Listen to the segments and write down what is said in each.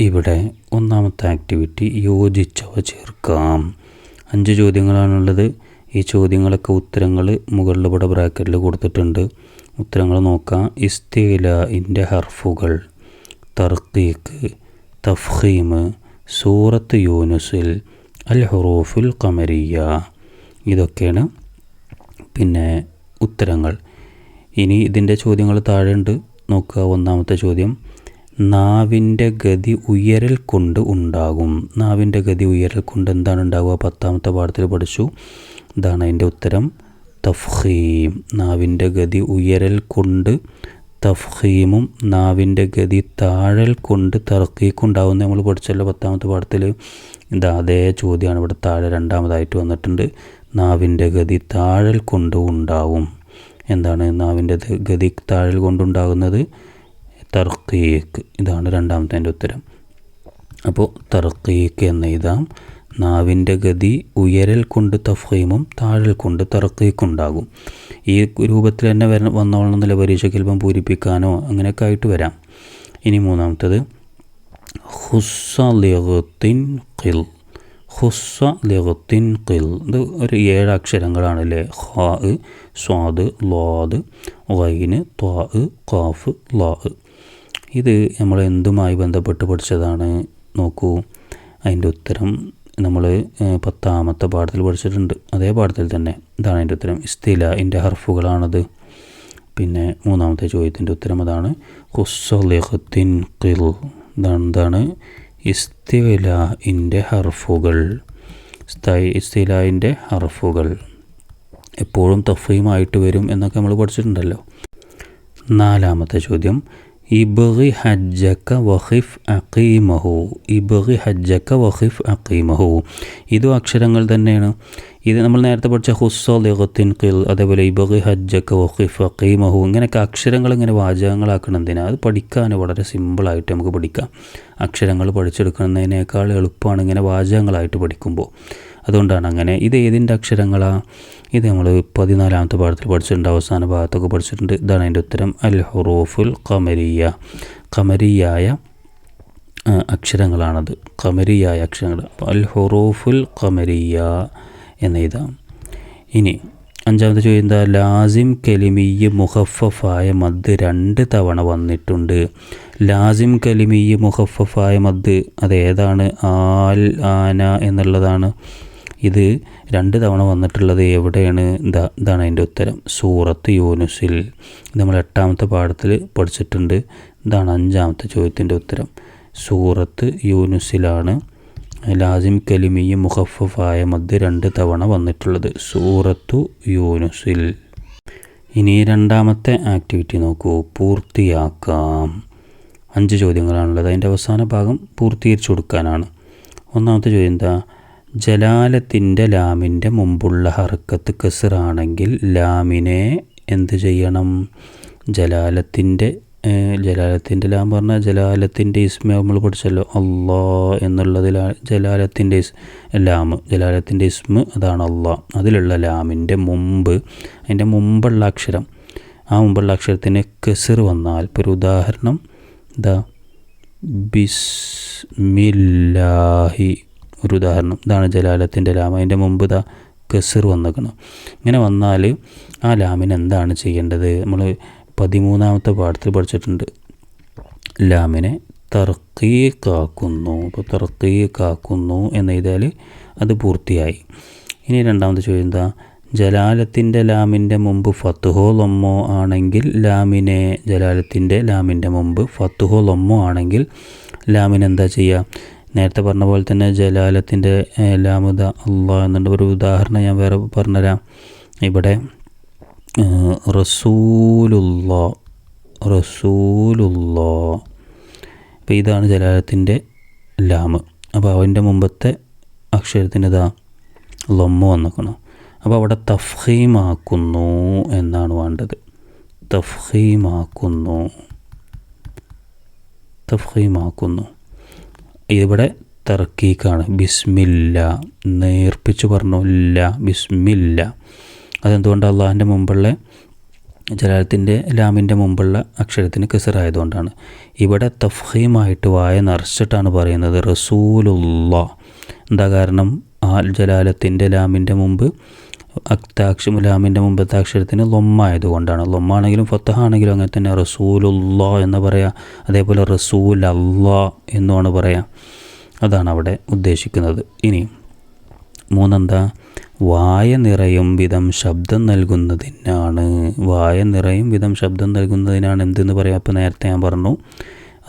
ഇവിടെ ഒന്നാമത്തെ ആക്ടിവിറ്റി യോജിച്ചവ ചേർക്കാം. അഞ്ച് ചോദ്യങ്ങളാണുള്ളത്. ഈ ചോദ്യങ്ങളൊക്കെ ഉത്തരങ്ങൾ മുകളിൽ ഇവിടെ ബ്രാക്കറ്റിൽ കൊടുത്തിട്ടുണ്ട്. ഉത്തരങ്ങൾ നോക്കാം. ഇസ്തീല ഇന്റെ ഹർഫുകൾ. തർക്കീക്ക്. തഫ്ഹീമ് സൂറത്ത് യൂനുസിൽ. അൽ ഹുറൂഫുൽ കമരിയ ഇതൊക്കെയാണ് പിന്നെ ഉത്തരങ്ങൾ. ഇനി ഇതിന്റെ ചോദ്യങ്ങൾ താഴെ ഉണ്ട് നോക്കുക ഒന്നാമത്തെ ചോദ്യം. നാവിന്റെ ഗതി ഉയരൽ കൊണ്ട് ഉണ്ടാകും. നാവിന്റെ ഗതി ഉയരൽ കൊണ്ട് എന്താണ് ഉണ്ടാവുക? പത്താമത്തെ പാഠത്തിൽ പഠിച്ചു. ഇതാണ് അതിന്റെ ഉത്തരം. തഫ്ഹീം നാവിന്റെ ഗതി ഉയരൽ കൊണ്ട് തഫ്ഹീമും നാവിന്റെ ഗതി താഴൽ കൊണ്ട് തർക്കീക്കുണ്ടാവും നമ്മൾ പഠിച്ചല്ലോ പത്താമത്തെ പാഠത്തിൽ. ഇതാ അതേ ചോദ്യമാണ്. ഇവിടെ താഴെ രണ്ടാമതായിട്ട് വന്നിട്ടുണ്ട്. നാവിന്റെ ഗതി താഴൽ കൊണ്ട് ഉണ്ടാവും. എന്താണ് നാവിന്റെ ഗതി താഴൽ കൊണ്ടുണ്ടാകുന്നത് തർക്കീക്ക് ഇതാണ് രണ്ടാമത്തെ എന്റെ ഉത്തരം അപ്പോൾ തർക്കീക്ക് എന്ന് എഴുതാം നാവിന്റെ ഗതി ഉയരൽ കൊണ്ട് തഫീമും താഴൽ കൊണ്ട് തർക്കീക്കുണ്ടാകും ഈ രൂപത്തിൽ തന്നെ വര വന്നോളണമെന്നില്ല പരീക്ഷയ്ക്ക് ചിലപ്പം പൂരിപ്പിക്കാനോ അങ്ങനെയൊക്കെ ആയിട്ട് വരാം ഇനി മൂന്നാമത്തത് ഹുസ്സ ലിഹത്തിൻ ഖിൽ ഹുസ്സ ലിഹത്തിൻ ഖിൽ ഇത് ഒരു ഏഴ് അക്ഷരങ്ങളാണല്ലേ ഹാ സ്വാദ് ലോദ് വൈന് ത്വാ കാഫ് ലാ ഇത് നമ്മൾ എന്തുമായി ബന്ധപ്പെട്ട് പഠിച്ചതാണ് നോക്കൂ. അതിന്റെ ഉത്തരം നമ്മൾ പത്താമത്തെ പാഠത്തിൽ പഠിച്ചിട്ടുണ്ട്. അതേ പാഠത്തിൽ തന്നെ ഇതാണ് അതിന്റെ ഉത്തരം. ഇസ്തില ഇന്റെ ഹർഫുകളാണത്. പിന്നെ മൂന്നാമത്തെ ചോദ്യത്തിന്റെ ഉത്തരം അതാണ്. ഹുസ്സലിഹത്തിൻ കിൽ ഇതാണ് എന്താണ് ഇസ്തില ഇന്റെ ഹർഫുകൾ. ഇസ്തിലായിന്റെ ഹർഫുകൾ. എപ്പോഴും തഫീമായിട്ട് വരും എന്നൊക്കെ നമ്മൾ പഠിച്ചിട്ടുണ്ടല്ലോ. നാലാമത്തെ ചോദ്യം. ഇബറി ഹജ്ജക്ക വഹിഫ് അക്കീമഹു ഇബറി ഹജ്ജക്ക വഹിഫ് അക്കീമഹു ഇതും അക്ഷരങ്ങൾ തന്നെയാണ്. ഇത് നമ്മൾ നേരത്തെ പഠിച്ച ഹുസ്സോ ലിഖത്തിൻ ഖിൽ അതേപോലെ ഇബറി ഹജ്ജക്ക വഹിഫ് അക്കീമഹു ഇങ്ങനെയൊക്കെ അക്ഷരങ്ങൾ ഇങ്ങനെ വാചകങ്ങളാക്കണതിനാ അത് പഠിക്കാൻ വളരെ സിമ്പിളായിട്ട് നമുക്ക് പഠിക്കാം. അക്ഷരങ്ങൾ പഠിച്ചെടുക്കുന്നതിനേക്കാൾ എളുപ്പമാണ് ഇങ്ങനെ വാചകങ്ങളായിട്ട് പഠിക്കുമ്പോൾ. അതുകൊണ്ടാണ് അങ്ങനെ ഇത് ഏതിന്റെ അക്ഷരങ്ങളാണ് ഇത് നമ്മൾ പതിനാലാമത്തെ പാഠത്തിൽ പഠിച്ചിട്ടുണ്ട്. അവസാന ഭാഗത്തൊക്കെ പഠിച്ചിട്ടുണ്ട്. ഇതാണ് അതിന്റെ ഉത്തരം. അൽ ഹുറൂഫുൽ കമരിയ കമരിയായ അക്ഷരങ്ങളാണത്. കമരിയായ അക്ഷരങ്ങൾ. അൽ ഹുറൂഫുൽ കമരിയ എന്നെഴുതാം. ഇനി അഞ്ചാമത്തെ ചോദ്യം എന്താ? ലാസിം കലിമിയ് മുഹഫഫായ മദ് രണ്ട് തവണ വന്നിട്ടുണ്ട്. ലാസിം കലിമിയ് മുഹഫഫായ മദ് അത് ഏതാണ് ആൽ ആന എന്നുള്ളതാണ്. ഇത് രണ്ട് തവണ വന്നിട്ടുള്ളത് എവിടെയാണ്? ഇതാ ഇതാണ് അതിന്റെ ഉത്തരം. സൂറത്ത് യൂനുസിൽ. നമ്മൾ എട്ടാമത്തെ പാഠത്തിൽ പഠിച്ചിട്ടുണ്ട്. ഇതാണ് അഞ്ചാമത്തെ ചോദ്യത്തിന്റെ ഉത്തരം. സൂറത്ത് യൂനുസിലാണ് ലാസിം കലിമിയും മുഖഫഫായ മദ് രണ്ട് തവണ വന്നിട്ടുള്ളത്. സൂറത്തു യൂനുസിൽ. ഇനി രണ്ടാമത്തെ ആക്ടിവിറ്റി നോക്കൂ. പൂർത്തിയാക്കാം. അഞ്ച് ചോദ്യങ്ങളാണുള്ളത്. അതിന്റെ അവസാന ഭാഗം പൂർത്തീകരിച്ചു കൊടുക്കാനാണ്. ഒന്നാമത്തെ ചോദ്യം എന്താ? ജലാലത്തിന്റെ ലാമിന്റെ മുമ്പുള്ള ഹർക്കത്ത് കസറാണെങ്കിൽ ലാമിനെ എന്ത് ചെയ്യണം? ജലാലത്തിന്റെ ജലാലത്തിന്റെ ലാം പറഞ്ഞാൽ ജലാലത്തിന്റെ ഇസ്മ നമ്മൾ പഠിച്ചല്ലോ. അള്ളാ എന്നുള്ളതിൽ ജലാലത്തിന്റെ ഇസ് ലാം ജലാലത്തിന്റെ ഇസ്മ അതാണ് അള്ളാ അതിലുള്ള ലാമിന്റെ മുമ്പ് അതിന്റെ മുമ്പുള്ള അക്ഷരം. ആ മുമ്പുള്ള അക്ഷരത്തിന് കെസർ വന്നാൽ ഇപ്പോൾ ഒരു ഉദാഹരണം ഇതാ ബിസ്മില്ലാഹി ഒരു ഉദാഹരണം. ഇതാണ് ജലാലത്തിന്റെ ലാമ. അതിന്റെ മുമ്പ് ഇതാ കെസർ വന്നേക്കണം. ഇങ്ങനെ വന്നാൽ ആ ലാമിന് എന്താണ് ചെയ്യേണ്ടത്? നമ്മൾ പതിമൂന്നാമത്തെ പാഠത്തിൽ പഠിച്ചിട്ടുണ്ട്. ലാമിനെ തർക്കീക്കാക്കുന്നു അപ്പോൾ തർക്കീക്കാക്കുന്നു എന്നെഴുതിയാൽ അത് പൂർത്തിയായി. ഇനി രണ്ടാമത്തെ ചോദ്യം എന്താ? ജലാലത്തിന്റെ ലാമിന്റെ മുമ്പ് ഫത്തുഹോ ലൊമ്മോ ആണെങ്കിൽ ലാമിനെ ജലാലത്തിന്റെ ലാമിന്റെ മുമ്പ് ഫത്തുഹോ ലൊമ്മോ ആണെങ്കിൽ ലാമിനെന്താ ചെയ്യുക? നേരത്തെ പറഞ്ഞ പോലെ തന്നെ ജലാലത്തിന്റെ ലാമുദ അള്ളാഹ് എന്നുള്ള ഒരു ഉദാഹരണം ഞാൻ വേറെ പറഞ്ഞുതരാം. ഇവിടെ റസൂലുള്ള റസൂലുള്ള. അപ്പോൾ ഇതാണ് ജലാലത്തിന്റെ ലാമ്. അപ്പോൾ അവന്റെ മുമ്പത്തെ അക്ഷരത്തിന്റെ ഇതാ ലൊമ്മ വന്നിക്കണം അപ്പോൾ അവിടെ തഫ്ഹീമാക്കുന്നു എന്നാണ് വേണ്ടത്. തഫ്ഹീമാക്കുന്നു. തഫ്ഹീമാക്കുന്നു. ഇവിടെ തർക്കീക്കാണ്. ബിസ്മില്ല. നേർപ്പിച്ച് പറഞ്ഞു ഇല്ല ബിസ്മില്ല. അതെന്തുകൊണ്ട് അള്ളാഹിന്റെ മുമ്പുള്ള ജലാലത്തിന്റെ ലാമിന്റെ മുമ്പുള്ള അക്ഷരത്തിന് കിസറായതുകൊണ്ടാണ് ഇവിടെ തഫ്ഹീമായിട്ട് വായ നിറച്ചിട്ടാണ് പറയുന്നത് റസൂലുള്ള. എന്താ കാരണം? ആ ജലാലത്തിന്റെ ലാമിന്റെ മുമ്പ് അക്താക്ഷ മുലാമിന്റെ മുമ്പത്തെ അക്ഷരത്തിന് ലൊമ്മായതുകൊണ്ടാണ്. ലൊമ്മാണെങ്കിലും ഫത്തഹാണെങ്കിലും അങ്ങനെ തന്നെ റസൂലുള്ള എന്ന് പറയാം. അതേപോലെ റസൂൽ അള്ളാ എന്നുമാണ് പറയാം. അതാണ് അവിടെ ഉദ്ദേശിക്കുന്നത്. ഇനി മൂന്നെന്താ? വായ നിറയും വിധം ശബ്ദം നൽകുന്നതിനാണ്. വായ നിറയും വിധം ശബ്ദം നൽകുന്നതിനാണ് എന്തെന്ന് പറയാം? അപ്പോൾ നേരത്തെ ഞാൻ പറഞ്ഞു.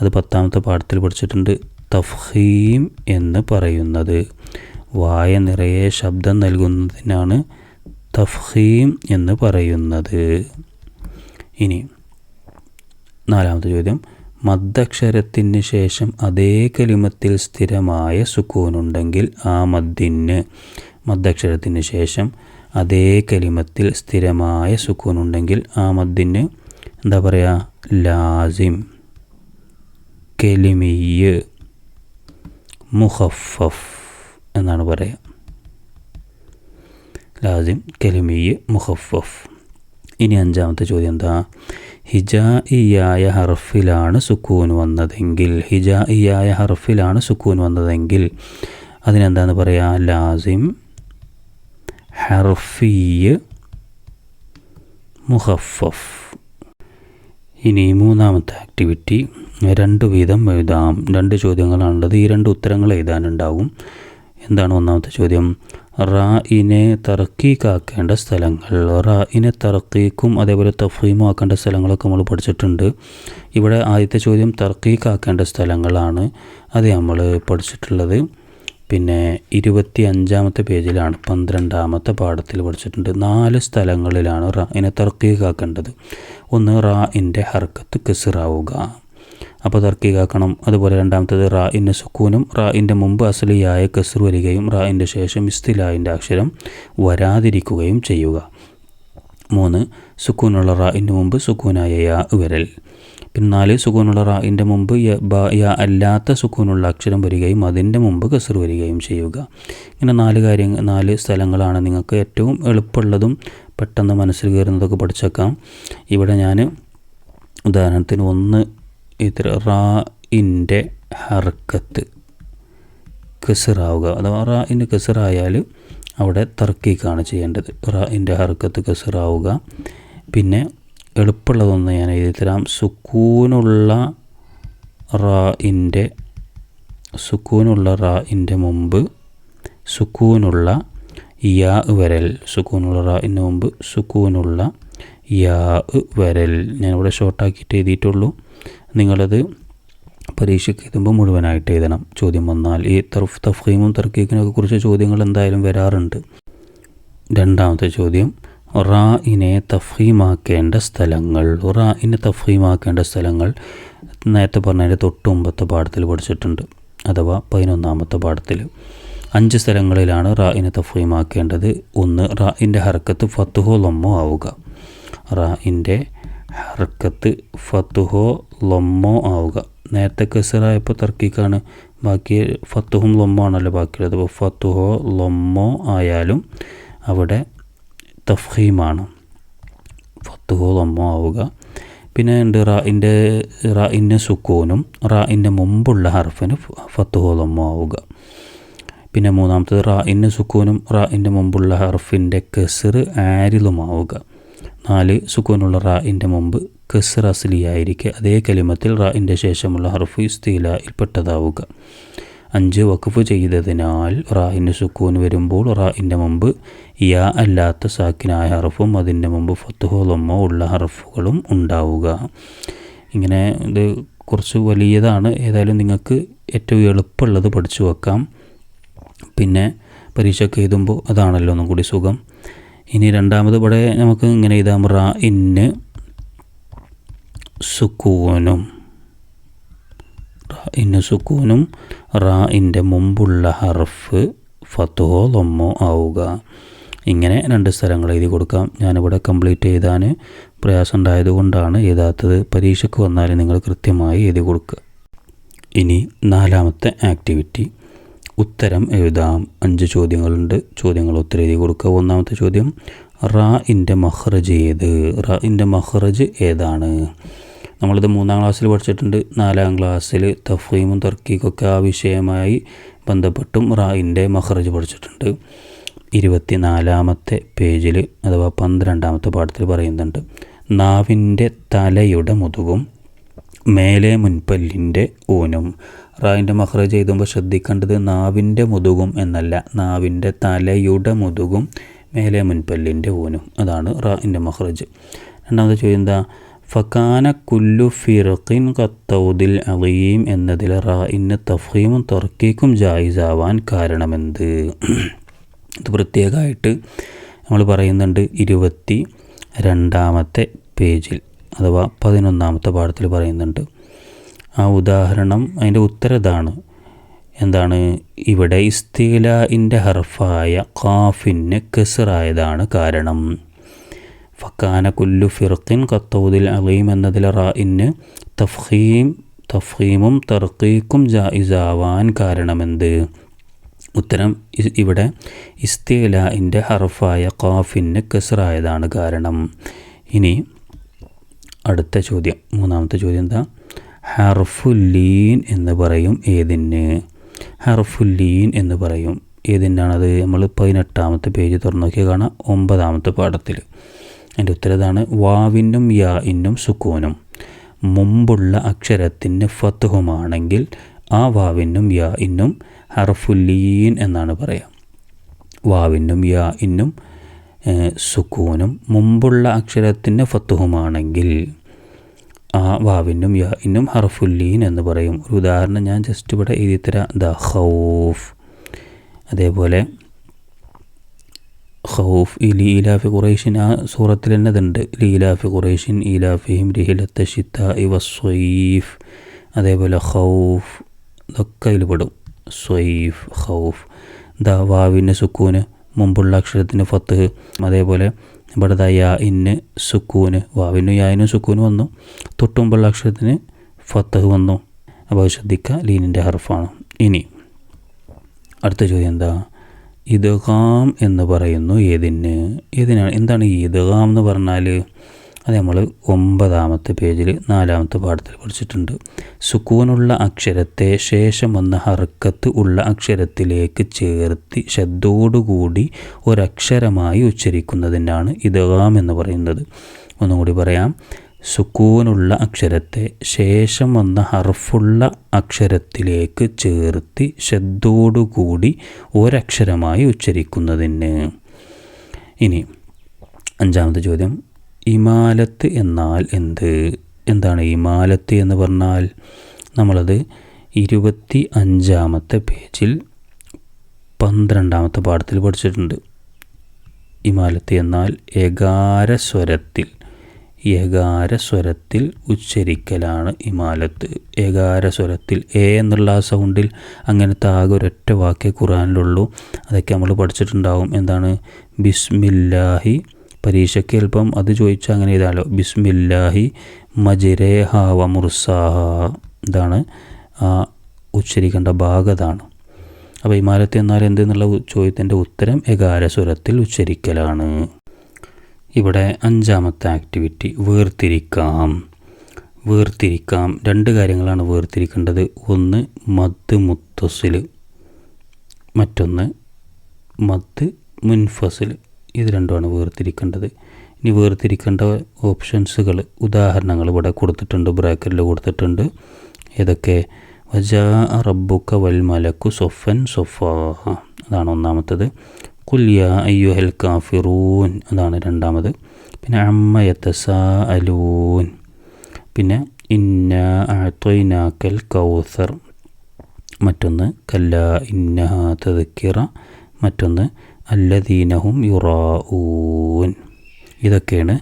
അത് പത്താമത്തെ പാഠത്തിൽ പഠിച്ചിട്ടുണ്ട്. തഫ്ഹീം എന്ന് പറയുന്നത്. വായ നിറയെ ശബ്ദം നൽകുന്നതിനാണ് തഫ്ഹീം എന്ന് പറയുന്നത്. ഇനി നാലാമത്തെ ചോദ്യം. മദ്ദക്ഷരത്തിന് ശേഷം അതേ കലിമത്തിൽ സ്ഥിരമായ സുക്കൂനുണ്ടെങ്കിൽ ആ മദ്ദിന് മദ്ദക്ഷരത്തിന് ശേഷം അതേ കലിമത്തിൽ സ്ഥിരമായ സുക്കൂനുണ്ടെങ്കിൽ ആ മദ്ദിന് എന്താ പറയുക ലാസിം. കെലിമിയ് മുഹഫഫ് എന്നാണ് പറയുക ലാസിം കെലിമിയ് മുഹഫഫ് ഇനി അഞ്ചാമത്തെ ചോദ്യം എന്താ ഹിജായിയായ ഹർഫിലാണ് സുക്കൂൻ വന്നതെങ്കിൽ ഹിജായിയായ ഹർഫിലാണ് സുക്കൂൻ വന്നതെങ്കിൽ അതിനെന്താന്ന് പറയാ? ലാസിം ഹർഫിയ് മുഹഫഫ് ഇനി മൂന്നാമത്തെ ആക്ടിവിറ്റി. രണ്ട് വീതം എഴുതാം. രണ്ട് ചോദ്യങ്ങളാണുള്ളത്. ഈ രണ്ട് ഉത്തരങ്ങൾ എഴുതാനുണ്ടാവും. എന്താണ് ഒന്നാമത്തെ ചോദ്യം? റായിനെ തറക്കീക്കാക്കേണ്ട സ്ഥലങ്ങൾ. റായിനെ തറക്കീക്കും അതേപോലെ തഫീമും ആക്കേണ്ട സ്ഥലങ്ങളൊക്കെ നമ്മൾ പഠിച്ചിട്ടുണ്ട്. ഇവിടെ ആദ്യത്തെ ചോദ്യം തർക്കീക്കാക്കേണ്ട സ്ഥലങ്ങളാണ്. അത് നമ്മൾ പഠിച്ചിട്ടുള്ളത്. പിന്നെ ഇരുപത്തി അഞ്ചാമത്തെ പേജിലാണ് പന്ത്രണ്ടാമത്തെ പാഠത്തിൽ പഠിച്ചിട്ടുണ്ട്. നാല് സ്ഥലങ്ങളിലാണ് റായിനെ തർക്കീക്കാക്കേണ്ടത്. ഒന്ന് റായിന്റെ ഹർക്കത്ത് കിസിറാവുക. അപ്പോൾ തർക്കീകാക്കണം അതുപോലെ രണ്ടാമത്തത് റാ ഇന്റെ സുക്കൂനും റാ ഇന്റെ മുമ്പ് അസലിയായ കസർ വരികയും റാ ഇന്റെ ശേഷം ഇസ്തിലായിന്റെ അക്ഷരം വരാതിരിക്കുകയും ചെയ്യുക. മൂന്ന് സുക്കൂനുള്ള റാ ഇന്റെ മുമ്പ് സുക്കൂനായ യാ വരൽ പിന്നെ നാല് സുക്കൂനുള്ള ഇന്റെ മുമ്പ് ബ യ അല്ലാത്ത സുക്കൂനുള്ള അക്ഷരം വരികയും അതിന്റെ മുമ്പ് കസർ വരികയും ചെയ്യുക. ഇങ്ങനെ നാല് കാര്യങ്ങൾ നാല് സ്ഥലങ്ങളാണ് നിങ്ങൾക്ക് ഏറ്റവും എളുപ്പമുള്ളതും പെട്ടെന്ന് മനസ്സിൽ കയറുന്നതൊക്കെ പഠിച്ചേക്കാം. ഇവിടെ ഞാൻ ഉദാഹരണത്തിന് ഒന്ന് ഇത്ര റാഇന്റെ ഹർക്കത്ത്. കസറാവുക. അഥവാ റാ ഇന്റെ കസറായാൽ അവിടെ തർക്കിക്കാണ് ചെയ്യേണ്ടത്. റാ ഇന്റെ ഹർക്കത്ത് കസറാവുക. പിന്നെ എളുപ്പമുള്ളതൊന്ന് ഞാൻ എഴുതി തരാം. സുക്കൂനുള്ള റാ ഇന്റെ സുക്കൂനുള്ള റാ ഇന്റെ മുമ്പ് സുക്കൂനുള്ള യാ വരൽ. സുക്കൂനുള്ള റാ ഇന്റെ മുമ്പ് സുക്കൂനുള്ള യാ വരൽ. ഞാനിവിടെ ഷോർട്ടാക്കിയിട്ട് എഴുതിയിട്ടുള്ളൂ. നിങ്ങളത് പരീക്ഷയ്ക്ക് എഴുതുമ്പോൾ മുഴുവനായിട്ട് എഴുതണം. ചോദ്യം വന്നാൽ ഈ തർഫ് തഫീമും തർക്കീക്കിനൊക്കെ കുറിച്ച് ചോദ്യങ്ങൾ എന്തായാലും വരാറുണ്ട്. രണ്ടാമത്തെ ചോദ്യം റായിനെ തഫീമാക്കേണ്ട സ്ഥലങ്ങൾ. റായിനെ തഫീമാക്കേണ്ട സ്ഥലങ്ങൾ നേരത്തെ പറഞ്ഞതിന്റെ തൊട്ട് മുമ്പത്തെ പാഠത്തിൽ പഠിച്ചിട്ടുണ്ട്. അഥവാ പതിനൊന്നാമത്തെ പാഠത്തിൽ. അഞ്ച് സ്ഥലങ്ങളിലാണ് റായിനെ തഫീമാക്കേണ്ടത് ഒന്ന് റായിന്റെ ഹർക്കത്ത് ഫത്തുഹോ ലൊമ്മോ ആവുക. റായിന്റെ ഹർക്കത്ത് ഫത്തുഹോ ലൊമ്മോ ആവുക. നേരത്തെ കസറായപ്പോൾ തർക്കിക്കാണ്. ബാക്കി ഫത്തുഹും ലൊമ്മോ ആണല്ലോ ബാക്കിയുള്ളത്. അപ്പോൾ ഫത്തുഹോ ലൊമ്മോ ആയാലും അവിടെ തഫീമാണ് ഫത്തുഹോ ലൊമ്മോ ആവുക. പിന്നെ ഉണ്ട് റായിന്റെ റായിന്റെ സുക്കൂനും റായിന്റെ മുമ്പുള്ള ഹർഫിന് ഫത്തുഹോ ലൊമ്മോ ആവുക. പിന്നെ മൂന്നാമത്തത് റായിന്റെ സുക്കൂനും റായിന്റെ മുമ്പുള്ള ഹർഫിന്റെ കെസർ ആരിലുമാവുക. നാല് സുക്കൂനുള്ള റായിന്റെ മുമ്പ് കെസർ അസ്ലിയായിരിക്കെ അതേ കലിമത്തിൽ റായിന്റെ ശേഷമുള്ള ഹർഫ് ഇസ്തീലയിൽപ്പെട്ടതാവുക. അഞ്ച് വഖഫ് ചെയ്തതിനാൽ റായിന് സുക്കൂൻ വരുമ്പോൾ റായിന്റെ മുമ്പ് യാ അല്ലാത്ത സാക്കിനായ ഹർഫും അതിന്റെ മുമ്പ് ഫത്തുഹോലമ്മോ ഉള്ള ഹർഫുകളും ഉണ്ടാവുക. ഇങ്ങനെ ഇത് കുറച്ച് വലിയതാണ്. ഏതായാലും നിങ്ങൾക്ക് ഏറ്റവും എളുപ്പമുള്ളത് പഠിച്ചു വെക്കാം. പിന്നെ പരീക്ഷയ്ക്ക് എഴുതുമ്പോൾ അതാണല്ലോ ഒന്നും കൂടി സുഖം. ഇനി രണ്ടാമത് ഇവിടെ നമുക്ക് ഇങ്ങനെ എഴുതാം. റ ഇന്ന് സുക്കൂനും. റ ഇന്ന് സുക്കൂനും. റാഇന്റെ മുമ്പുള്ള ഹർഫ് ഫത്തുഹോ ലൊമ്മോ ആവുക ഇങ്ങനെ രണ്ട് സ്ഥലങ്ങൾ എഴുതി കൊടുക്കാം. ഞാനിവിടെ കംപ്ലീറ്റ് എഴുതാൻ പ്രയാസം ഉണ്ടായതുകൊണ്ടാണ് എഴുതാത്തത്. പരീക്ഷയ്ക്ക് വന്നാൽ നിങ്ങൾ കൃത്യമായി എഴുതി കൊടുക്കുക. ഇനി നാലാമത്തെ ആക്ടിവിറ്റി. ഉത്തരം എഴുതാം. അഞ്ച് ചോദ്യങ്ങളുണ്ട്. ചോദ്യങ്ങൾ ഉത്തരം എഴുതി കൊടുക്കുക. ഒന്നാമത്തെ ചോദ്യം റാഇന്റെ മഹ്റജ് ഏത്? റാഇന്റെ മഹ്റജ് ഏതാണ്? നമ്മളിത് മൂന്നാം ക്ലാസ്സിൽ പഠിച്ചിട്ടുണ്ട്. നാലാം ക്ലാസ്സിൽ തഫീമും തർക്കീക്കൊക്കെ ആ വിഷയമായി ബന്ധപ്പെട്ടും റായിന്റെ മഹ്റജ് പഠിച്ചിട്ടുണ്ട്. ഇരുപത്തി നാലാമത്തെ പേജിൽ അഥവാ പന്ത്രണ്ടാമത്തെ പാഠത്തിൽ പറയുന്നുണ്ട് നാവിന്റെ തലയുടെ മുതുകും മേലെ മുൻപല്ലിന്റെ ഊനും. റായിന്റെ മഹ്റജ് എഴുതുമ്പോൾ ശ്രദ്ധിക്കേണ്ടത് നാവിന്റെ മുതുകും എന്നല്ല നാവിന്റെ തലയുടെ മുതുകും മേലെ മുൻപല്ലിന്റെ ഊനും. അതാണ് റായിന്റെ മഹ്റജ്. രണ്ടാമത്തെ ചോദ്യം എന്താ? ഫക്കാന കുല്ലു ഫിറഖിൻ കത്തൗദിൽ അലീം എന്നതിൽ റായിന് തഫീമും തർക്കീക്കും ജായിസാവാൻ കാരണമെന്ത്? ഇത് പ്രത്യേകമായിട്ട് നമ്മൾ പറയുന്നുണ്ട് ഇരുപത്തി രണ്ടാമത്തെ പേജിൽ അഥവാ പതിനൊന്നാമത്തെ പാഠത്തിൽ പറയുന്നുണ്ട്. ആ ഉദാഹരണം അതിന്റെ ഉത്തരതാണ്. എന്താണ്? ഇവിടെ ഇസ്തീലായിന്റെ ഹർഫായ കാഫിന് കെസറായതാണ് കാരണം. ഫക്കാന കുല്ലു ഫിർഖിൻ കത്തൗദിൽ അലീം എന്നതിൽ റായിന് തഫീം തഫീമും തർക്കീക്കും ജായിസാവാൻ കാരണമെന്ത്? ഉത്തരം ഇവിടെ ഇസ്തീലായിന്റെ ഹർഫായ കാഫിന് കെസറായതാണ് കാരണം. ഇനി അടുത്ത ചോദ്യം മൂന്നാമത്തെ ചോദ്യം എന്താ? ഹർഫുല്ലീൻ എന്ന് പറയും ഏതിന്? ഹർഫുല്ലീൻ എന്ന് പറയും. ഏതിനാണത്? നമ്മൾ പതിനെട്ടാമത്തെ പേജ് തുറന്നു നോക്കിയാൽ കാണാം. ഒമ്പതാമത്തെ പാഠത്തിൽ അതിന്റെ ഉത്തരതാണ് വാവിനും യാ ഇന്നും സുക്കൂനും. മുമ്പുള്ള അക്ഷരത്തിന് ഫത്തുഹുമാണെങ്കിൽ ആ വാവിനും യാ ഇന്നും ഹർഫുല്ലീൻ എന്നാണ് പറയുക വാവിനും യാ ഇന്നും സുക്കൂനും മുമ്പുള്ള അക്ഷരത്തിന് ഫത്തുഹുമാണെങ്കിൽ ആ വാവിനും യാ ഇന്നും ഹർഫുല്ലീൻ എന്ന് പറയും. ഒരു ഉദാഹരണം ഞാൻ ജസ്റ്റ് ഇവിടെ എഴുതിത്തരാം. ദ ഹൗഫ് അതേപോലെ ഖൗഫ് ഈ ലീലാഫി ഖുറൈഷിൻ ആ സൂറത്തിൽ തന്നെ ഇതുണ്ട്. ലീലാഫി ഖുറൈഷിൻ ഈലാഫിഹിം റിഹിലത്ത ഷിത്ത ഇവ സ്വൈഫ്. അതേപോലെ ഖൗഫ്. ഇതൊക്കെ അതിൽ പെടും. സ്വൈഫ് ഖൗഫ്. ദ വാവിന്റെ സുക്കൂന് മുമ്പുള്ള അക്ഷരത്തിന് ഫത്ത്. അതേപോലെ ഇവിടെ ദ യാ ഇന്ന് സുക്കൂന് വാവിനും യാനും സുക്കൂന് വന്നു. തൊട്ടുമുമ്പുള്ള അക്ഷരത്തിന് ഫത്തഹ് വന്നു. അപ്പോൾ ശ്രദ്ധിക്കുക ലീനിന്റെ ഹർഫാണ്. ഇനി അടുത്ത ചോദ്യം എന്താ? ഇദ്ഗാം എന്ന് പറയുന്നു. ഏതിന്? ഏതിനാണ്? എന്താണ് ഈ ഇദ്ഗാം എന്ന് പറഞ്ഞാൽ അത് നമ്മൾ ഒമ്പതാമത്തെ പേജിൽ നാലാമത്തെ പാഠത്തിൽ പഠിച്ചിട്ടുണ്ട്. സുക്കൂനുള്ള അക്ഷരത്തെ ശേഷം വന്ന ഹർക്കത്ത് ഉള്ള അക്ഷരത്തിലേക്ക് ചേർത്തി ശബ്ദോടുകൂടി ഒരക്ഷരമായി ഉച്ചരിക്കുന്നതിനാണ് ഇതാം എന്ന് പറയുന്നത്. ഒന്നുകൂടി പറയാം. സുക്കൂനുള്ള അക്ഷരത്തെ ശേഷം വന്ന ഹർഫുള്ള അക്ഷരത്തിലേക്ക് ചേർത്തി ശബ്ദോടുകൂടി ഒരക്ഷരമായി ഉച്ചരിക്കുന്നതിന്. ഇനി അഞ്ചാമത്തെ ചോദ്യം. ഇമാലത്ത് എന്നാൽ എന്ത്? എന്താണ് ഇമാലത്ത് എന്ന് പറഞ്ഞാൽ? നമ്മളത് ഇരുപത്തി അഞ്ചാമത്തെ പേജിൽ പന്ത്രണ്ടാമത്തെ പാഠത്തിൽ പഠിച്ചിട്ടുണ്ട്. ഇമാലത്ത് എന്നാൽ ഏകാരസ്വരത്തിൽ. ഏകാരസ്വരത്തിൽ ഏകാര സ്വരത്തിൽ ഉച്ചരിക്കലാണ് ഇമാലത്ത്. ഏകാരസ്വരത്തിൽ എ എന്നുള്ള ആ സൗണ്ടിൽ അങ്ങനത്തെ ആകെ ഒരൊറ്റ വാക്കേ ഖുറാനിലുള്ളൂ അതൊക്കെ നമ്മൾ പഠിച്ചിട്ടുണ്ടാവും. എന്താണ്? ബിസ്മില്ലാഹി പരീക്ഷയ്ക്ക് എളുപ്പം അത് ചോദിച്ചാൽ അങ്ങനെ ചെയ്താലോ ബിസ്മില്ലാഹി മജിരേ ഹാവ മുർസാഹ. ഇതാണ് ആ ഉച്ചരിക്കേണ്ട ഭാഗതാണ് അപ്പോൾ ഇമാലത്ത് എന്നാൽ എന്തെന്നുള്ള ചോദ്യത്തിന്റെ ഉത്തരം എകാരസ്വരത്തിൽ ഉച്ചരിക്കലാണ്. ഇവിടെ അഞ്ചാമത്തെ ആക്ടിവിറ്റി വേർതിരിക്കാം. വേർതിരിക്കാം. രണ്ട് കാര്യങ്ങളാണ് വേർതിരിക്കേണ്ടത്. ഒന്ന് മദ് മുത്തസിൽ മറ്റൊന്ന് മദ് മുൻഫസിൽ ഇത് രണ്ടുമാണ് വേർതിരിക്കേണ്ടത്. ഇനി വേർതിരിക്കേണ്ട ഓപ്ഷൻസുകൾ ഉദാഹരണങ്ങൾ ഇവിടെ കൊടുത്തിട്ടുണ്ട് ബ്രാക്കറ്റിൽ കൊടുത്തിട്ടുണ്ട്. ഏതൊക്കെ? വജ റബ്ബുക്ക വൽ മലക്കു സൊഫൻ സൊഫാഹ അതാണ് ഒന്നാമത്തത്. കുല്യ അയ്യുഹൽ കാഫിറൂൻ. അതാണ് രണ്ടാമത്. പിന്നെ അമ്മ യത്തസാ അലൂൻ പിന്നെ ഇന്ന അത്വൈനാക്കൽ കൗസർ. മറ്റൊന്ന് കല്ല ഇന്ന തذക്കിറ മറ്റൊന്ന് അല്ലദീനഹും യുറാഊൻ. ഇതൊക്കെയാണ്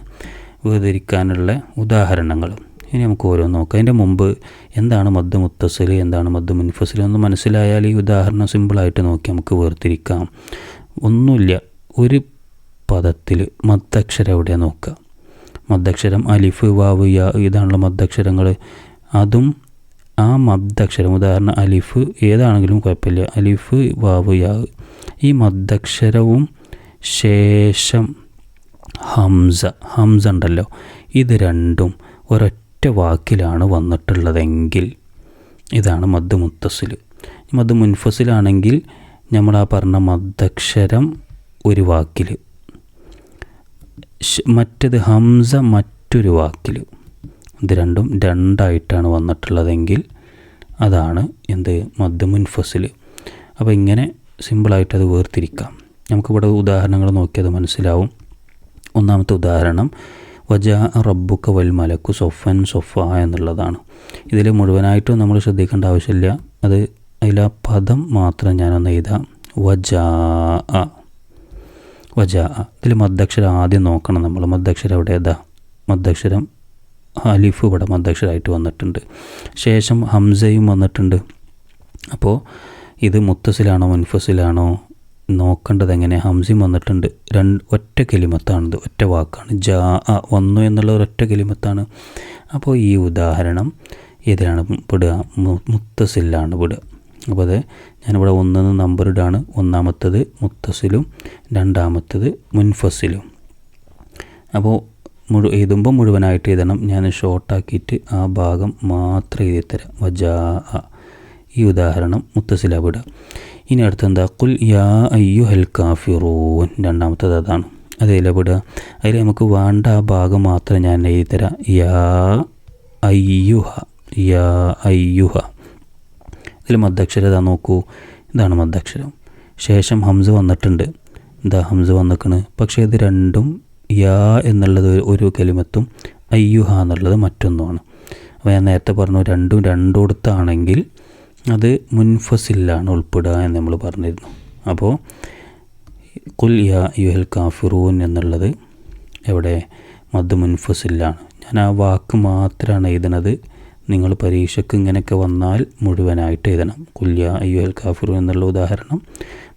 വേർതിരിക്കാനുള്ള ഉദാഹരണങ്ങൾ. ഇനി നമുക്ക് ഓരോന്ന് നോക്കാം. അതിന്റെ മുമ്പ് എന്താണ് മദ് മുത്തസിൽ എന്താണ് മദ് മുൻഫസിൽ എന്ന് മനസ്സിലായാൽ ഈ ഉദാഹരണം സിമ്പിളായിട്ട് നോക്കി നമുക്ക് വേർതിരിക്കാം. ഒന്നുമില്ല ഒരു പദത്തിൽ മദ്ദക്ഷരം എവിടെയാണ് നോക്കുക? മദ്ദക്ഷരം അലിഫ് വാവ് യാ ഇതാണുള്ള മദ്ദക്ഷരങ്ങൾ. അതും ആ മദ്ദക്ഷരം ഉദാഹരണം അലിഫ് ഏതാണെങ്കിലും കുഴപ്പമില്ല. അലിഫ് വാവ് യാ ഈ മദ്ധക്ഷരവും ശേഷം ഹംസ ഹംസ ഉണ്ടല്ലോ. ഇത് രണ്ടും ഒരൊറ്റ വാക്കിലാണ് വന്നിട്ടുള്ളതെങ്കിൽ ഇതാണ് മദ് മുത്തസിൽ മദ് മുൻഫസിലാണെങ്കിൽ നമ്മൾ ആ പറഞ്ഞ മദ്ധക്ഷരം ഒരു വാക്കിൽ. മറ്റത് ഹംസ മറ്റൊരു വാക്കിൽ. ഇത് രണ്ടും രണ്ടായിട്ടാണ് വന്നിട്ടുള്ളതെങ്കിൽ അതാണ് എന്ത്? മദ് മുൻഫസിൽ. അപ്പോൾ ഇങ്ങനെ സിമ്പിളായിട്ട് അത് വേർതിരിക്കാം. നമുക്കിവിടെ ഉദാഹരണങ്ങൾ നോക്കിയത് മനസ്സിലാവും. ഒന്നാമത്തെ ഉദാഹരണം വജ റബ്ബുക്ക വൽ മലക്കു സൊഫൻ സൊഫ എന്നുള്ളതാണ്. ഇതിൽ മുഴുവനായിട്ടും നമ്മൾ ശ്രദ്ധിക്കേണ്ട ആവശ്യമില്ല. അത് അതിൽ ആ പദം മാത്രം ഞാനൊന്ന് എഴുതാം. വജാ വജാ ഇതിൽ മദ്ദക്ഷരം ആദ്യം നോക്കണം നമ്മൾ. മദ്ദക്ഷരം എവിടെ? ഏതാ മദ്ദക്ഷരം അലിഫ് ഇവിടെ മദ്ദക്ഷരമായിട്ട് വന്നിട്ടുണ്ട്. ശേഷം ഹംസയും വന്നിട്ടുണ്ട്. അപ്പോൾ ഇത് മുത്തസിലാണോ മുൻഫസിലാണോ നോക്കേണ്ടത് എങ്ങനെ? ഹംസിം വന്നിട്ടുണ്ട്. രണ്ട് ഒറ്റ കെലിമത്താണിത് ഒറ്റ വാക്കാണ്. ജാ വന്നു എന്നുള്ള ഒരൊറ്റ കെലിമത്താണ്. അപ്പോൾ ഈ ഉദാഹരണം ഏതിലാണ് വിടുക മുത്തസിലാണ് വിടുക അപ്പോൾ അത് ഞാനിവിടെ ഒന്നെന്ന് നമ്പർ ഇടാണ്. ഒന്നാമത്തത് മുത്തസിലും രണ്ടാമത്തത് മുൻഫസിലും. അപ്പോൾ മുഴു എഴുതുമ്പോൾ മുഴുവനായിട്ട് എഴുതണം. ഞാൻ ഷോർട്ടാക്കിയിട്ട് ആ ഭാഗം മാത്രം എഴുതി തരാം വജാ ഈ ഉദാഹരണം മുത്തസിലാവിടുക ഇനി അടുത്തെന്താ? കുൽ യാ അയ്യു ഹൽ കാഫിറൂൻ. രണ്ടാമത്തത് അതാണ്. അത് വിടുക അതിൽ നമുക്ക് വേണ്ട ആ ഭാഗം മാത്രം ഞാൻ എഴുതി തരാം. യാ അയ്യുഹ. യാ അയ്യുഹ. ഇതിൽ മദ്ദക്ഷരത നോക്കൂ. ഇതാണ് മദ്ദക്ഷരം ശേഷം ഹംസ വന്നിട്ടുണ്ട്. എന്താ ഹംസ വന്നിക്കണ്. പക്ഷേ ഇത് രണ്ടും യാ എന്നുള്ളത് ഒരു കലിമത്തും അയ്യുഹ എന്നുള്ളത് മറ്റൊന്നുമാണ്. അപ്പോൾ ഞാൻ നേരത്തെ പറഞ്ഞു രണ്ടും രണ്ടിടത്താണെങ്കിൽ അത് മുൻഫസിലാണ് ഉൾപ്പെടുക എന്ന് നമ്മൾ പറഞ്ഞിരുന്നു. അപ്പോൾ കുൽ യാ യുഹൽ കാഫിറൂൻ എന്നുള്ളത് എവിടെ മദ് മുൻഫസിലാണ് ഞാൻ ആ വാക്ക് മാത്രമാണ് എഴുതണത്. നിങ്ങൾ പരീക്ഷയ്ക്ക് ഇങ്ങനെയൊക്കെ വന്നാൽ മുഴുവനായിട്ട് എഴുതണം. കുല്യ അയ്യുഹൽ കാഫിറു എന്നുള്ള ഉദാഹരണം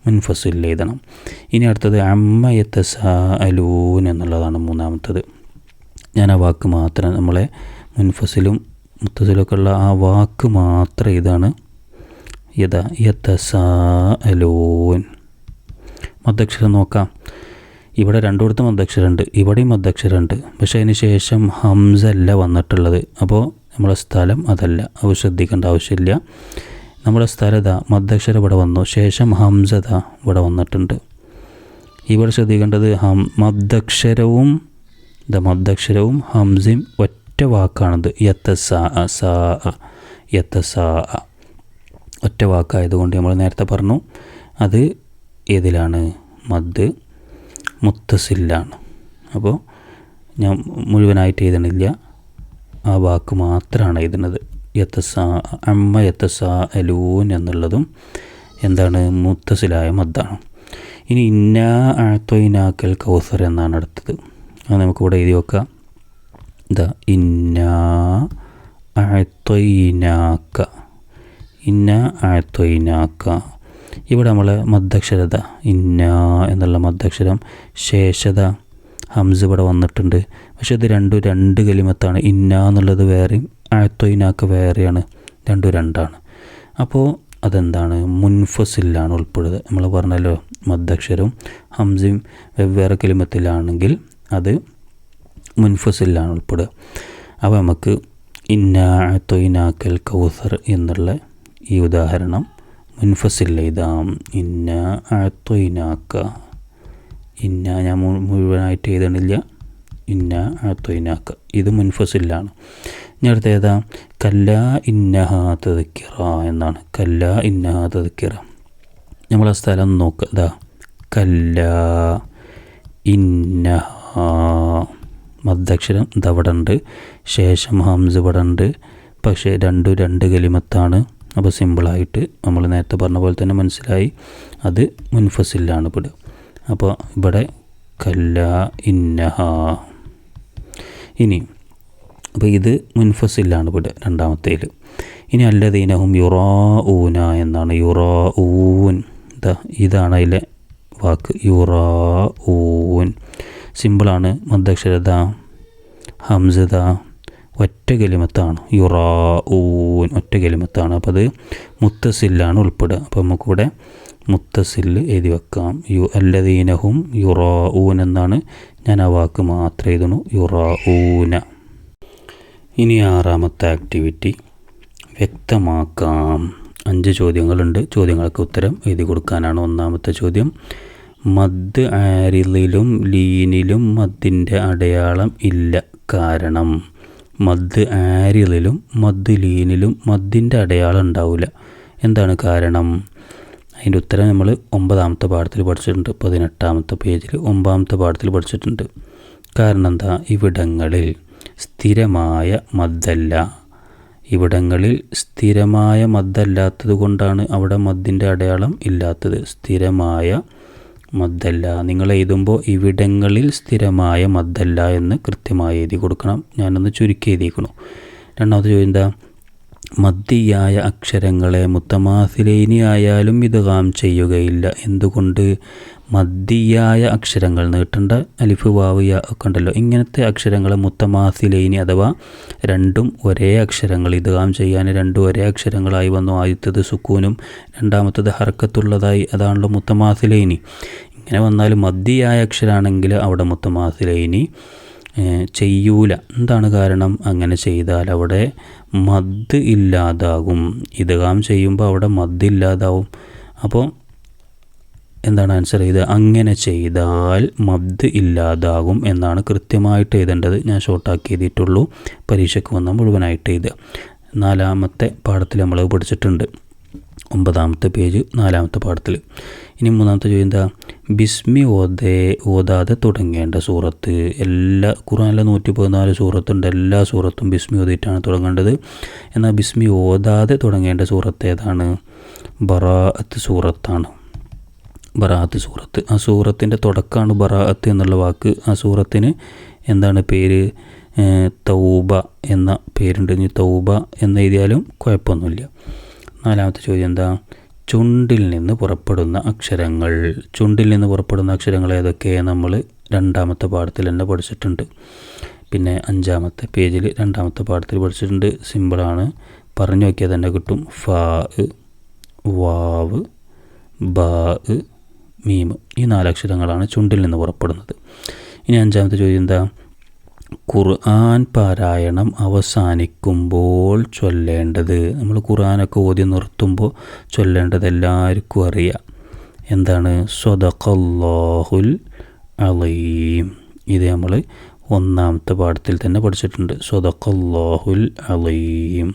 മുൻഫസിൽ എഴുതണം. ഇനി അടുത്തത് അമ്മയത്ത അലൂൻ എന്നുള്ളതാണ് മൂന്നാമത്തത്. ഞാൻ ആ വാക്ക് മാത്രം നമ്മളെ മുൻഫസിലും മുത്തസിലൊക്കെ ഉള്ള ആ വാക്ക് മാത്രം ഇതാണ് യഥ യത്തസാലോൻ മദ്ദക്ഷരം നോക്കാം. ഇവിടെ രണ്ടിടത്തും മദ്ദക്ഷരമുണ്ട് ഇവിടെയും മദ്ദക്ഷരമുണ്ട് പക്ഷേ അതിന് ശേഷം ഹംസല്ല വന്നിട്ടുള്ളത്. അപ്പോൾ നമ്മുടെ സ്ഥലം അതല്ല. അത് ശ്രദ്ധിക്കേണ്ട ആവശ്യമില്ല. നമ്മുടെ സ്ഥലത മദ്ദക്ഷരം ഇവിടെ വന്നു. ശേഷം ഹംസത ഇവിടെ വന്നിട്ടുണ്ട്. ഇവിടെ ശ്രദ്ധിക്കേണ്ടത് ഹം മദ്ദക്ഷരവും ദ മദ്ദക്ഷരവും ഹംസയും ഒറ്റ വാക്കാണത്. യത്ത സ യത്തസ ഒറ്റ വാക്കായതുകൊണ്ട് നമ്മൾ നേരത്തെ പറഞ്ഞു അത് ഏതിലാണ്? മദ് മുത്തസില്ലാണ്. അപ്പോൾ ഞാൻ മുഴുവനായിട്ട് എഴുതണില്ല. ആ വാക്ക് മാത്രമാണ് എഴുതുന്നത് യത്തസാ അമ്മ യത്തസാ അലൂൻ എന്നുള്ളതും എന്താണ്? മുത്തസിലായ മദ്ദാണ്. ഇനി ഇന്ന ആഴ്ത്തൊയിനാക്കൽ കൗസർ എന്നാണ് അടുത്തത്. അത് നമുക്കിവിടെ എഴുതി വെക്കാം. ഇതാ ഇന്ന ആഴ്ത്തൊയിനാക്ക ഇന്ന ആഴ്ത്തൊയിനാക്ക ഇവിടെ നമ്മൾ മദ്ദക്ഷരത ഇന്ന എന്നുള്ള മദ്ദക്ഷരം ശേഷത ഹംസ് ഇവിടെ വന്നിട്ടുണ്ട്. പക്ഷേ ഇത് രണ്ടും രണ്ട് കലിമത്താണ്. ഇന്ന എന്നുള്ളത് വേറെ ആഴ്ത്തൊയിനാക്ക വേറെയാണ്. രണ്ടും രണ്ടാണ്. അപ്പോൾ അതെന്താണ്? മുൻഫസിലാണ് ഉൾപ്പെടുന്നത്. നമ്മൾ പറഞ്ഞല്ലോ മദ്ദക്ഷരവും ഹംസയും വെവ്വേറെ കലിമത്തിലാണെങ്കിൽ അത് മുൻഫസിലാണ് ഉൾപ്പെടുക. അപ്പോൾ നമുക്ക് ഇന്ന തൊയിനാക്കൽ കൗസർ എന്നുള്ള ഈ ഉദാഹരണം മുൻഫസിൽ എഴുതാം ഇന്ന അഴത്തൊയിനാക്ക ഇന്ന ഞാൻ മുഴുവനായിട്ട് എഴുതണില്ല. ഇന്ന അഴത്തൊയിനാക്ക ഇത് മുൻഫസിലാണ്. ഇനി അടുത്ത ഏതാ? കല്ല ഇന്നഹ തذക്കിറ എന്നാണ്. കല്ല ഇന്നഹ തذക്കിറ നമ്മൾ ആ സ്ഥലം നോക്കുക ഇതാ കല്ല ഇന്നഹ. മദ്ദക്ഷരം ഇതവിടെ ഉണ്ട് ശേഷം ഹംസ് ഇവിടെ പക്ഷേ രണ്ടു രണ്ട് കലിമത്താണ്. അപ്പോൾ സിമ്പിളായിട്ട് നമ്മൾ നേരത്തെ പറഞ്ഞ പോലെ തന്നെ മനസ്സിലായി അത് മുൻഫസിലാണ് ഇവിടെ അപ്പോൾ ഇവിടെ കല്ല ഇന്നഹ. ഇനി അപ്പോൾ ഇത് മുൻഫസിലാണ് ഇവിടെ രണ്ടാമത്തേൽ. ഇനി അല്ലദീനഹും യുറാ ഊന എന്നാണ്. യുറാ ഊൻ ഇതാ ഇതാണ് അതിലെ വാക്ക്. യുറാ ഊൻ സിമ്പിളാണ് മദ്ദക്ഷരത ഹംസത ഒറ്റ കലിമത്താണ്. യുറാ ഊൻ ഒറ്റ കലിമത്താണ്. അപ്പോൾ അത് മുത്തസില്ലാണ് ഉൾപ്പെടുക. അപ്പോൾ നമുക്കിവിടെ മുത്തസില്ല് എഴുതി വെക്കാം. യു അല്ലദീനഹും യുറാ ഊൻ എന്നാണ് ഞാൻ ആ വാക്ക് മാത്രം എഴുതണു യുറാ ഊന ഇനി ആറാമത്തെ ആക്ടിവിറ്റി. വ്യക്തമാക്കാം. അഞ്ച് ചോദ്യങ്ങളുണ്ട്. ചോദ്യങ്ങൾക്ക് ഉത്തരം എഴുതി കൊടുക്കാനാണ് ഒന്നാമത്തെ ചോദ്യം. മദ് ആരിലും ലീനിലും മദ്ദിന്റെ അടയാളം ഇല്ല. കാരണം മദ് ആരിലും മദ് ലീനിലും മദ്ദിന്റെ അടയാളം ഉണ്ടാവില്ല എന്താണ് കാരണം? അതിന്റെ ഉത്തരം നമ്മൾ ഒമ്പതാമത്തെ പാഠത്തിൽ പഠിച്ചിട്ടുണ്ട്. പതിനെട്ടാമത്തെ പേജിൽ ഒമ്പതാമത്തെ പാഠത്തിൽ പഠിച്ചിട്ടുണ്ട്. കാരണം എന്താ? ഇവിടങ്ങളിൽ സ്ഥിരമായ മദ്ദല്ല. ഇവിടങ്ങളിൽ സ്ഥിരമായ മദ്ദല്ലാത്തത് കൊണ്ടാണ് അവിടെ മദ്ദിന്റെ അടയാളം ഇല്ലാത്തത്. സ്ഥിരമായ മദ്ദല്ല. നിങ്ങൾ എഴുതുമ്പോൾ ഇവിടങ്ങളിൽ സ്ഥിരമായ മദ്ദല്ല എന്ന് കൃത്യമായി എഴുതി കൊടുക്കണം. ഞാനൊന്ന് ചുരുക്കി എഴുതിക്കണം രണ്ടാമത്തെ ചോദ്യം എന്താ? മദ്ദിയായ അക്ഷരങ്ങളെ മുത്തമാസിലേനി ആയാലും ഇത് കാം ചെയ്യുകയില്ല. എന്തുകൊണ്ട്? മദ്ദിയായ അക്ഷരങ്ങൾ നീട്ടേണ്ട അലിഫ് വാവ് യ ഒക്കെ ഉണ്ടല്ലോ. ഇങ്ങനത്തെ അക്ഷരങ്ങളെ മുത്തമാസിലേനി അഥവാ രണ്ടും ഒരേ അക്ഷരങ്ങൾ ഇത് കാം ചെയ്യാൻ രണ്ടും ഒരേ അക്ഷരങ്ങളായി വന്നു. ആദ്യത്തത് സുക്കൂനും രണ്ടാമത്തേത് ഹർക്കത്തുള്ളതായി അതാണല്ലോ മുത്തമാസിലേനി. ഇങ്ങനെ വന്നാൽ മദ്ദിയായ അക്ഷരാണെങ്കിൽ അവിടെ മുത്തമാസിലേനി ചെയ്യൂല. എന്താണ് കാരണം? അങ്ങനെ ചെയ്താൽ അവിടെ മദ് ഇല്ലാതാകും. ഇതുകാം ചെയ്യുമ്പോൾ അവിടെ മദ് ഇല്ലാതാവും. അപ്പോൾ എന്താണ് ആൻസർ? ചെയ്തത് അങ്ങനെ ചെയ്താൽ മബ്ദ് ഇല്ലാതാകും എന്നാണ് കൃത്യമായിട്ട് എഴുതേണ്ടത്. ഞാൻ ഷോർട്ടാക്കി എഴുതിയിട്ടുള്ളൂ. പരീക്ഷയ്ക്ക് വന്നാൽ മുഴുവനായിട്ട് എഴുതുക. നാലാമത്തെ പാഠത്തിൽ നമ്മൾ പഠിച്ചിട്ടുണ്ട്. ഒമ്പതാമത്തെ പേജ് നാലാമത്തെ പാഠത്തിൽ. ഇനി മൂന്നാമത്തെ ചോദ്യം എന്താ? ബിസ്മി ഓതേ ഓതാതെ തുടങ്ങേണ്ട സൂറത്ത്. എല്ലാ ഖുറാനിലെ നൂറ്റി പതിനാല് സൂറത്തുണ്ട്. എല്ലാ സൂറത്തും ബിസ്മി ഓതിയിട്ടാണ് തുടങ്ങേണ്ടത്. എന്നാൽ ബിസ്മി ഓതാതെ തുടങ്ങേണ്ട സൂറത്ത് ഏതാണ്? ബറാഅത്ത് സൂറത്താണ്. ബറാഅത്ത് സൂറത്ത്. ആ സൂറത്തിന്റെ തുടക്കമാണ് ബറാഅത്ത് എന്നുള്ള വാക്ക്. ആ സൂറത്തിന് എന്താണ് പേര്? തൗബ എന്ന പേരുണ്ട്. ഇനി തൗബ എന്ന് എഴുതിയാലും കുഴപ്പമൊന്നുമില്ല. നാലാമത്തെ ചോദ്യം എന്താ? ചുണ്ടിൽ നിന്ന് പുറപ്പെടുന്ന അക്ഷരങ്ങൾ. ചുണ്ടിൽ നിന്ന് പുറപ്പെടുന്ന അക്ഷരങ്ങൾ ഏതൊക്കെ? നമ്മൾ രണ്ടാമത്തെ പാഠത്തിൽ തന്നെ പഠിച്ചിട്ടുണ്ട്. പിന്നെ അഞ്ചാമത്തെ പേജിൽ രണ്ടാമത്തെ പാഠത്തിൽ പഠിച്ചിട്ടുണ്ട്. സിമ്പിളാണ് പറഞ്ഞു നോക്കിയാൽ തന്നെ കിട്ടും. ഫാ വാവ് ബാ മീമ് ഈ നാലക്ഷരങ്ങളാണ് ചുണ്ടിൽ നിന്ന് പുറപ്പെടുന്നത്. ഇനി അഞ്ചാമത്തെ ചോദ്യം എന്താ? ഖുർആൻ പാരായണം അവസാനിക്കുമ്പോൾ ചൊല്ലേണ്ടത്. നമ്മൾ ഖുർആനൊക്കെ ഓതി നിർത്തുമ്പോൾ ചൊല്ലേണ്ടത് എല്ലാവർക്കും അറിയാം. എന്താണ്? സ്വതഖല്ലാഹുൽ അലീം. ഇത് നമ്മൾ ഒന്നാമത്തെ പാഠത്തിൽ തന്നെ പഠിച്ചിട്ടുണ്ട്. സ്വതഖല്ലാഹുൽ അലീം.